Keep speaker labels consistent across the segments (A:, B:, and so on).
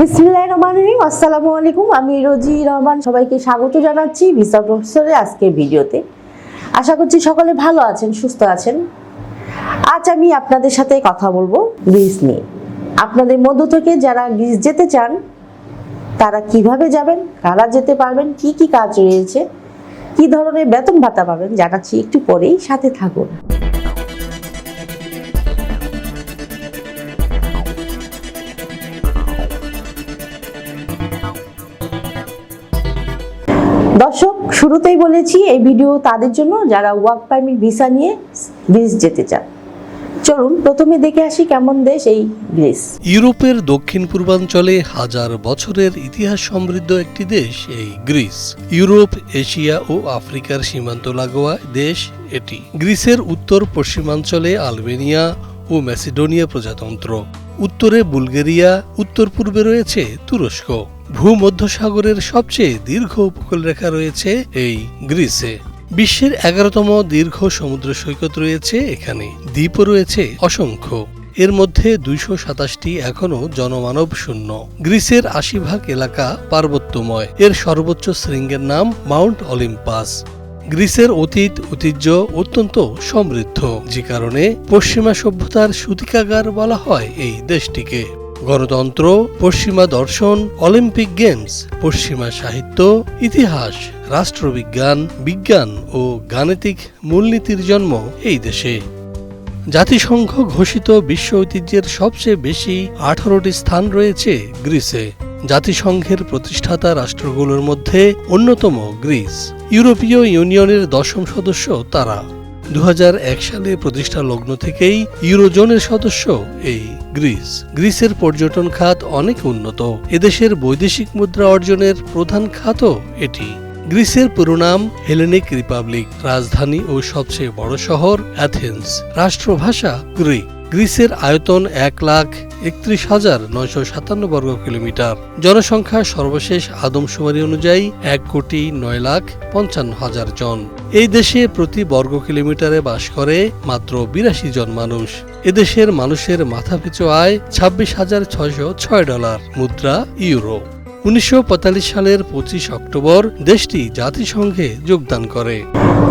A: বিসমিল্লাহ রহমান রহিম। আসসালামু আলাইকুম, আমি রোজি রহমান। সবাইকে স্বাগত জানাচ্ছি ভিসা প্রফেসরের আজকের ভিডিওতে। আশা করছি সকলে ভালো আছেন, সুস্থ আছেন। আজ আমি আপনাদের সাথে কথা বলব গ্রিস নিয়ে। আপনাদের মধ্য থেকে যারা গ্রিস যেতে চান, তারা কীভাবে যাবেন, কারা যেতে পারবেন, কি কি কাজ রয়েছে, কি ধরনের বেতন ভাতা পাবেন জানাচ্ছি একটু পরেই। সাথে থাকুন। শুরুতেই বলেছি এই ভিডিও তাদের জন্য, যারা ওয়ার্ক পারমিট ভিসা নিয়ে গ্রিস যেতে চান। চলুন, প্রথমে দেখে আসি কেমন দেশ এই গ্রিস
B: ইউরোপের দক্ষিণ পূর্বাঞ্চলে হাজার বছরের ইতিহাস সমৃদ্ধ একটি দেশ এই গ্রিস। ইউরোপ, এশিয়া ও আফ্রিকার সীমান্ত লাগোয়া দেশ এটি। গ্রিসের উত্তর পশ্চিমাঞ্চলে আলবেনিয়া ও ম্যাসিডোনিয়া প্রজাতন্ত্র। উত্তরে বুলগেরিয়া, উত্তর পূর্বে রয়েছে তুরস্ক। ভূমধ্যসাগরের সবচেয়ে দীর্ঘ উপকূলরেখা রয়েছে এই গ্রিসে। বিশ্বের এগারোতম দীর্ঘ সমুদ্র সৈকত রয়েছে এখানে। দ্বীপও রয়েছে অসংখ্য। এর মধ্যে দুইশো সাতাশটি এখনও জনমানব শূন্য। গ্রিসের আশি ভাগ এলাকা পার্বত্যময়। এর সর্বোচ্চ শৃঙ্গের নাম মাউন্ট অলিম্পাস। গ্রিসের অতীত, ঐতিহ্য অত্যন্ত সমৃদ্ধ। যে কারণে পশ্চিমা সভ্যতার সূতিকাগার বলা হয় এই দেশটিকে। গণতন্ত্র, পশ্চিমা দর্শন, অলিম্পিক গেমস, পশ্চিমা সাহিত্য, ইতিহাস, রাষ্ট্রবিজ্ঞান, বিজ্ঞান ও গাণিতিক মূলনীতির জন্ম এই দেশে। জাতিসংঘ ঘোষিত বিশ্ব ঐতিহ্যের সবচেয়ে বেশি আঠারোটি স্থান রয়েছে গ্রিসে। জাতিসংঘের প্রতিষ্ঠাতা রাষ্ট্রগুলোর মধ্যে অন্যতম গ্রিস। ইউরোপীয় ইউনিয়নের দশম সদস্য তারা। দু হাজার এক সালে প্রতিষ্ঠা লগ্ন থেকেই ইউরোজোনের সদস্য এই গ্রিস। গ্রিসের পর্যটন খাত অনেক উন্নত। এদেশের বৈদেশিক মুদ্রা অর্জনের প্রধান খাতও এটি। গ্রিসের পুরো নাম হেলেনিক রিপাবলিক, রাজধানী ও সবচেয়ে বড় শহর অ্যাথেন্স। রাষ্ট্রভাষা গ্রিক। গ্রিসের আয়তন এক লাখ একত্রিশ হাজার নয়শো সাতান্ন বর্গ কিলোমিটার। জনসংখ্যা সর্বশেষ আদমশুমারি অনুযায়ী এক কোটি নয় লাখ পঞ্চান্ন হাজার জন। এই দেশে প্রতি বর্গ কিলোমিটারে বাস করে মাত্র বিরাশি জন মানুষ। এদেশের মানুষের মাথাপিছু আয় ছাব্বিশ হাজার ছয়শো ছয় ডলার। মুদ্রা ইউরো। উনিশশো পঁয়তাল্লিশ সালের পঁচিশ অক্টোবর দেশটি জাতিসংঘে যোগদান করে।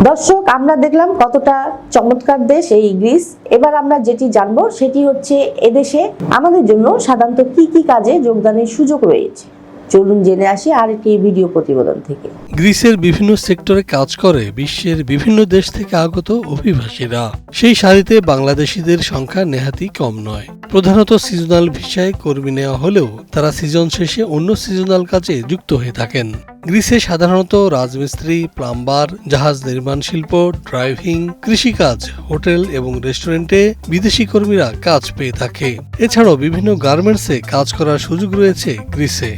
A: দর্শক, আমরা দেখলাম কতটা চমৎকার দেশ এই গ্রিস। এবার আমরা যেটি জানব, সেটি হচ্ছে এদেশে আমাদের জন্য সাধারণত কি কি কাজে যোগদানের সুযোগ রয়েছে। চলুন জেনে আসি আরেকটি ভিডিও প্রতিবেদন থেকে।
B: গ্রিসের বিভিন্ন সেক্টরে কাজ করে বিশ্বের বিভিন্ন দেশ থেকে আগত অভিবাসীরা। সেই সারিতে বাংলাদেশিদের সংখ্যা নেহাতি কম নয়। প্রধানত সিজনাল ভিসায় কর্মী নেওয়া হলেও তারা সিজন শেষে অন্য সিজনাল কাজে যুক্ত হয়ে থাকেন। গ্রিসে সাধারণত রাজমিস্ত্রি, প্লাম্বার, জাহাজ নির্মাণ শিল্প, ড্রাইভিং, কৃষিকাজ, হোটেল এবং রেস্টুরেন্টে বিদেশি কর্মীরা কাজ পেয়ে থাকে। এছাড়াও বিভিন্ন গার্মেন্টসে কাজ করার সুযোগ রয়েছে গ্রিসে।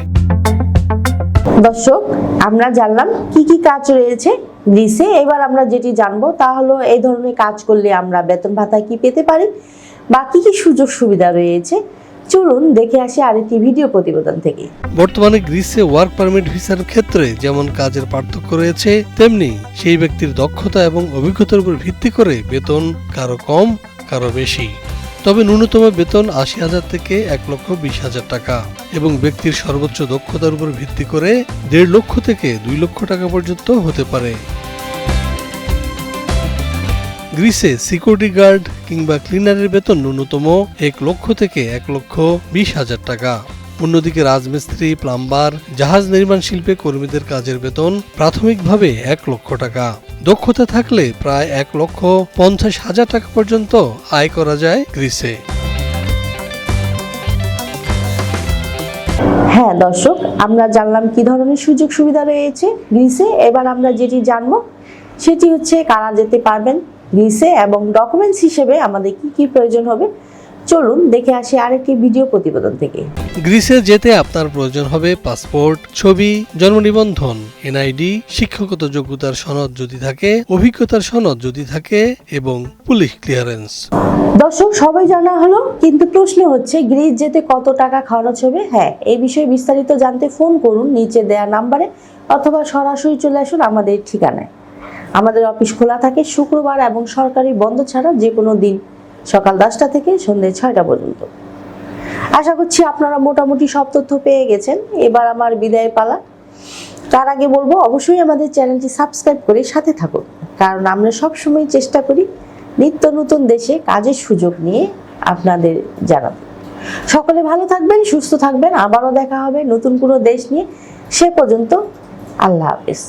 A: দর্শক, আমরা জানলাম কি কি কাজ রয়েছে গ্রিসে। এবার আমরা যেটি জানব তা হলো এই ধরনের কাজ করলে আমরা বেতন ভাতা কি পেতে পারি বা কি কি সুযোগ সুবিধা রয়েছে। চলুন দেখে আসি আরেকটি ভিডিও প্রতিবেদন থেকে।
B: বর্তমানে গ্রিসে ওয়ার্ক পারমিট ভিসার ক্ষেত্রে যেমন কাজের পার্থক্য রয়েছে, তেমনি সেই ব্যক্তির দক্ষতা এবং অভিজ্ঞতার উপর ভিত্তি করে বেতন কারও কম, কারও বেশি। তবে ন্যূনতম বেতন আশি হাজার থেকে এক লক্ষ বিশ হাজার টাকা এবং ব্যক্তির সর্বোচ্চ দক্ষতার উপর ভিত্তি করে দেড় লক্ষ থেকে দুই লক্ষ টাকা পর্যন্ত হতে পারে। গ্রিসে সিকিউরিটি গার্ড কিংবা ক্লিনারের বেতন ন্যূনতম এক লক্ষ থেকে এক লক্ষ বিশ হাজার টাকা। অন্যদিকে রাজমিস্ত্রি, প্লাম্বার, জাহাজ নির্মাণ শিল্পে কর্মীদের কাজের বেতন প্রাথমিকভাবে এক লক্ষ টাকা। দক্ষতা থাকলে প্রায় এক লক্ষ পঞ্চাশ হাজার টাকা পর্যন্ত আয় করা যায় গ্রিসে।
A: হ্যাঁ দর্শক, আমরা জানলাম কি ধরনের সুযোগ সুবিধা রয়েছে গ্রিসে। এবার আমরা যেটি জানব, সেটি হচ্ছে কারা যেতে পারবেন গ্রিসে এবং ডকুমেন্টস হিসেবে আমাদের কি কি প্রয়োজন হবে চলুন দেখে আসি আরেকটি ভিডিও প্রতিবেদন থেকে।
B: গ্রিসে যেতে আপনার প্রয়োজন হবে পাসপোর্ট ছবি জন্ম নিবন্ধন এনআইডি শিক্ষাগত যোগ্যতার সনদ যদি থাকে অভিজ্ঞতার সনদ যদি থাকে এবং পুলিশ ক্লিয়ারেন্স।
A: দর্শক সবাই জানা হলো কিন্তু প্রশ্ন হচ্ছে গ্রিস যেতে কত টাকা খরচ হবে? হ্যাঁ এই বিষয়ে বিস্তারিত জানতে ফোন করুন নিচে দেয়া নাম্বারে অথবা সরাসরি চলে আসুন আমাদের ঠিকানায়। আমাদের অফিস খোলা থাকে শুক্রবার এবং সরকারি বন্ধ ছাড়া যে কোনো দিন। সকাল দশটা থেকে সন্ধে ছয়টা পর্যন্ত। আশা করছি আপনারা মোটামুটি সব তথ্য পেয়ে গেছেন। এবার আমার বিদায় পালা। তার আগে বলব, অবশ্যই আমাদের চ্যানেলটি সাবস্ক্রাইব করে সাথে থাকুন। কারণ আমরা সব সময় চেষ্টা করি নিত্য নতুন দেশে কাজের সুযোগ নিয়ে আপনাদের জানাব সকলে ভালো থাকবেন, সুস্থ থাকবেন। আবারও দেখা হবে নতুন কোনো দেশ নিয়ে। সে পর্যন্ত আল্লাহ হাফেজ।